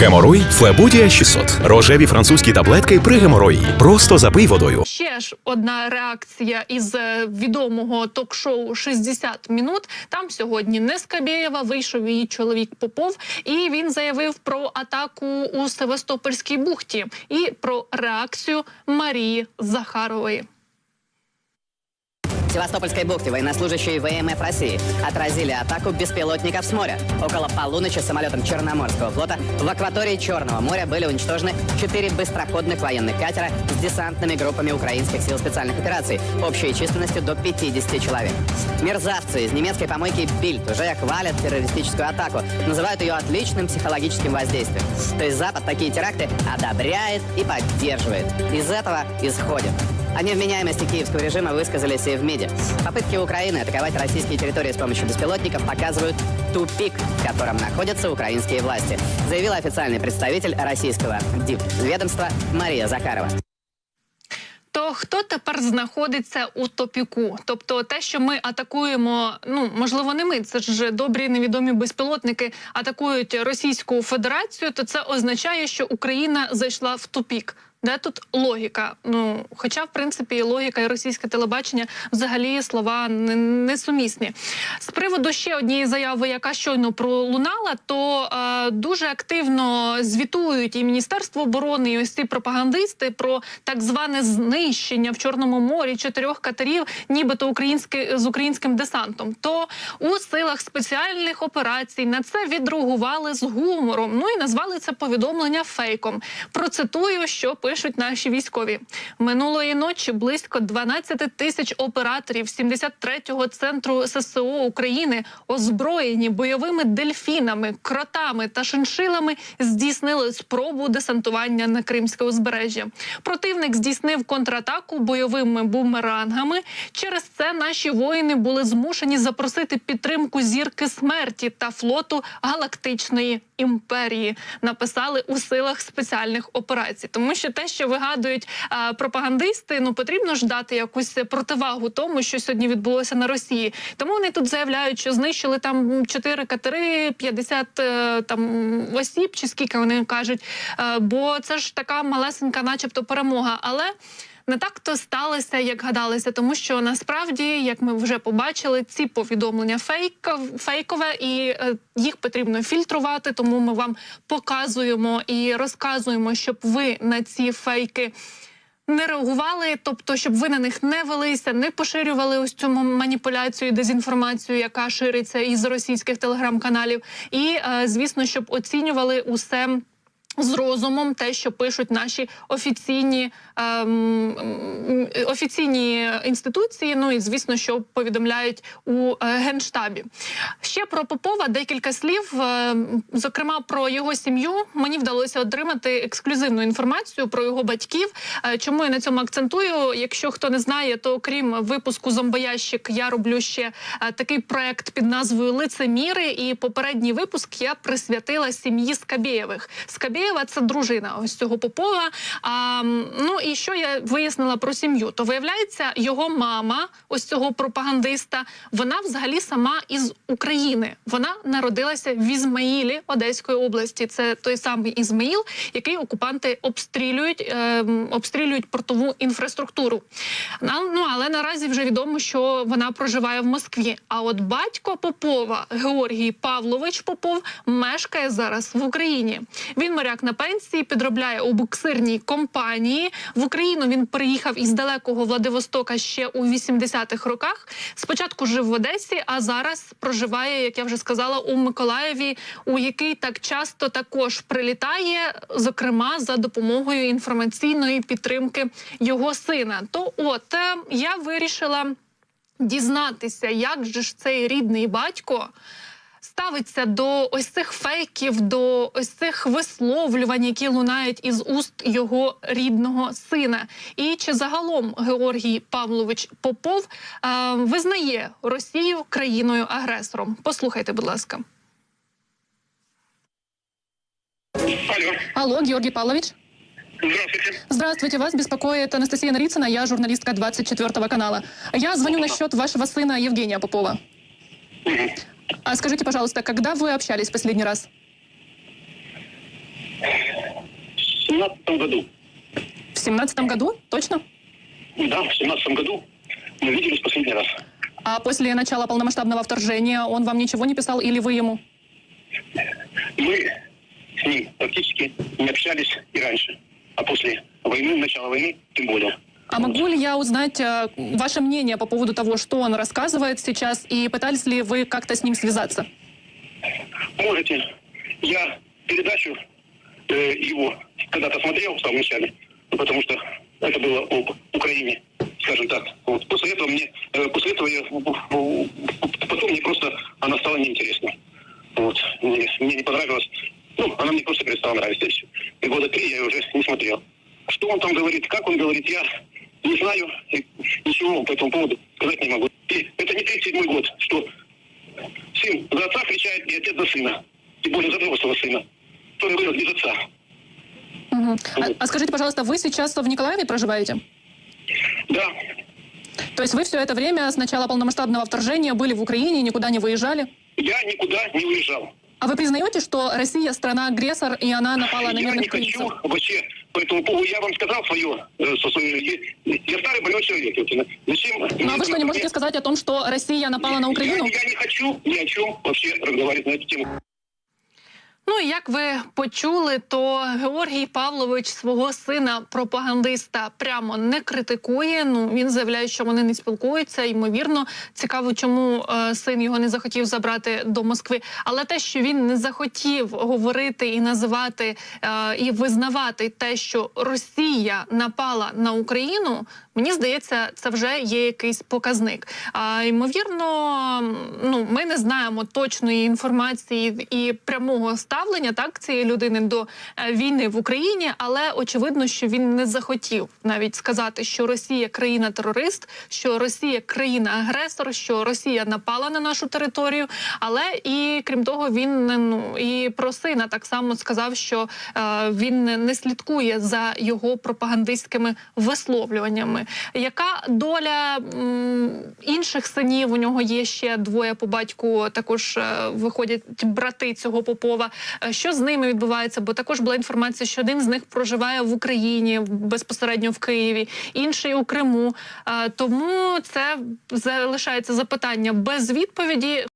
Геморой Флебудія 600. Рожеві французькі таблетки при геморої. Просто запий водою. Ще ж одна реакція із е, відомого ток-шоу «60 минут. Там сьогодні не Скабєєва вийшов її чоловік Попов, і він заявив про атаку у Севастопольській бухті і про реакцію Марії Захарової. В Севастопольской бухте военнослужащие ВМФ России отразили атаку беспилотников с моря. Около полуночи самолетом Черноморского флота в акватории Черного моря были уничтожены четыре быстроходных военных катера с десантными группами украинских сил специальных операций, общей численностью до 50 человек. Мерзавцы из немецкой помойки Бильд уже хвалят террористическую атаку, называют ее отличным психологическим воздействием. То есть Запад такие теракты одобряет и поддерживает. Из этого исходит. О невменяемости киевского режима высказались и в МИДе. Попытки Украины атаковать российские территории с помощью беспилотников показывают тупик, в котором находятся украинские власти, заявила официальный представитель российского дипведомства Мария Захарова. То хто тепер знаходиться у топіку? Тобто, те, що ми атакуємо, ну можливо, не ми, це ж добрі невідомі безпілотники атакують Російську Федерацію, то це означає, що Україна зайшла в тупік. Де тут логіка? Ну, хоча, в принципі, і логіка і російське телебачення взагалі слова не- несумісні. З приводу ще однієї заяви, яка щойно пролунала, то е, дуже активно звітують і Міністерство оборони, і ось ці пропагандисти про так зване знищення в Чорному морі чотирьох катерів, нібито українське з українським десантом. То у силах спеціальних операцій на це відреагували з гумором. Ну і назвали це повідомлення фейком. Процитую, що пишуть наші військові минулої ночі. Близько 12 тисяч операторів 73-го центру ССО України, озброєні бойовими дельфінами, кротами та шиншилами, здійснили спробу десантування на Кримське узбережжя. Противник здійснив контратаку бойовими бумерангами. Через це наші воїни були змушені запросити підтримку зірки смерті та флоту галактичної імперії. Написали у силах спеціальних операцій, тому що те, що вигадують а, пропагандисти, ну потрібно ж дати якусь противагу тому, що сьогодні відбулося на Росії. Тому вони тут заявляють, що знищили там 4 катери, 50 е, там осіб, чи скільки вони кажуть. Е, Бо це ж така малесенька, начебто, перемога. Але не так то сталося, як гадалося, тому що насправді, як ми вже побачили, ці повідомлення фейков, фейкове, і е, їх потрібно фільтрувати. Тому ми вам показуємо і розказуємо, щоб ви на ці фейки. Не реагували, тобто, щоб ви на них не велися, не поширювали ось цю маніпуляцію, дезінформацію, яка шириться із російських телеграм-каналів, і е, звісно, щоб оцінювали усе з розумом те, що пишуть наші офіційні ем, офіційні інституції. Ну і звісно, що повідомляють у е, генштабі. Ще про Попова декілька слів. Е, зокрема, про його сім'ю мені вдалося отримати ексклюзивну інформацію про його батьків. Е, чому я на цьому акцентую? Якщо хто не знає, то окрім випуску зомбоящик, я роблю ще такий проект під назвою Лицеміри. І попередній випуск я присвятила сім'ї Скабєєвих. Скабєєва це дружина ось цього Попова. А, ну і що я вияснила про сім'ю? То виявляється, його мама, ось цього пропагандиста, вона взагалі сама із України. Вона народилася в Ізмаїлі Одеської області. Це той самий Ізмаїл, який окупанти обстрілюють, е, обстрілюють портову інфраструктуру. Ну але наразі вже відомо, що вона проживає в Москві. А от батько Попова Георгій Павлович Попов мешкає зараз в Україні. Він моряк на пенсії, підробляє у буксирній компанії. В Україну він приїхав із далекого Владивостока ще у 80-х роках. Спочатку жив в Одесі, а зараз проживає, як я вже сказала, у Миколаєві, у який так часто також прилітає, зокрема за допомогою інформаційної підтримки його сина. То от е, я вирішила дізнатися, як же ж цей рідний батько ставиться до ось цих фейків, до ось цих висловлювань, які лунають із уст його рідного сина. І чи загалом Георгій Павлович Попов е, визнає Росію країною агресором? Послухайте, будь ласка. Алло, Алло, Георгій Павлович. здравствуйте. Здравствуйте, вас беспокоит Анастасия Нарицына, я журналистка 24 канала. Я звоню насчет вашего сына Евгения Попова. А скажите, пожалуйста, когда вы общались в последний раз? 17 году. В семнадцатом году? Точно? Да, в 17 году мы виделись последний раз. А после начала полномасштабного вторжения он вам ничего не писал или вы ему? Мы с ним практически не общались и раньше. А после войны, начала войны, тем более. А могу ли я узнать э, ваше мнение по поводу того, что он рассказывает сейчас, и пытались ли вы как-то с ним связаться? Можете. Я передачу э, его когда-то смотрел в самом начале, потому что это было об Украине, скажем так. Вот. После этого мне, э, после этого я, потом мне просто она стала неинтересна. Вот. Мне, мне не понравилось. Ну, она мне просто перестала нравиться. и года три я уже не смотрел. Что он там говорит, как он говорит, я не знаю. И ничего по этому поводу сказать не могу. И это не 37 год, что сын за отца кричает и отец за сына. Тем более за взрослого сына, который вырос без отца. Мгм. А, а скажите, пожалуйста, вы сейчас в Николаеве проживаете? Да, То есть вы все это время с начала полномасштабного вторжения были в Украине, никуда не выезжали? я никуда не уезжал. А вы признаете, что Россия страна-агрессор, и она напала на я мирных не хочу вообще по этому поводу. Я вам сказал свое. э, со своей- я, я старый больной человек. Ютина. Зачем? Ну а вы что, не можете сказать о том, что Россия напала на Украину? Я, я не хочу ни о чем вообще разговаривать на эту тему. Ну і як ви почули, то Георгій Павлович свого сина пропагандиста прямо не критикує. Ну він заявляє, що вони не спілкуються. Ймовірно, цікаво, чому е, син його не захотів забрати до Москви. Але те, що він не захотів говорити і називати е, і визнавати те, що Росія напала на Україну. Мені здається, це вже є якийсь показник. А ймовірно, ну ми не знаємо точної інформації і прямого ставлення так цієї людини до е, війни в Україні, але очевидно, що він не захотів навіть сказати, що Росія країна-терорист, що Росія країна-агресор, що Росія напала на нашу територію. Але і крім того, він ну і про сина так само сказав, що е, він не- не слідкує за його пропагандистськими висловлюваннями. Яка доля інших синів? У нього є ще двоє по батьку. Також е, виходять брати цього Попова. Е, Що з ними відбувається? Бо також була інформація, що один з них проживає в Україні безпосередньо в Києві, інший у Криму. Е, Тому це залишається запитання без відповіді.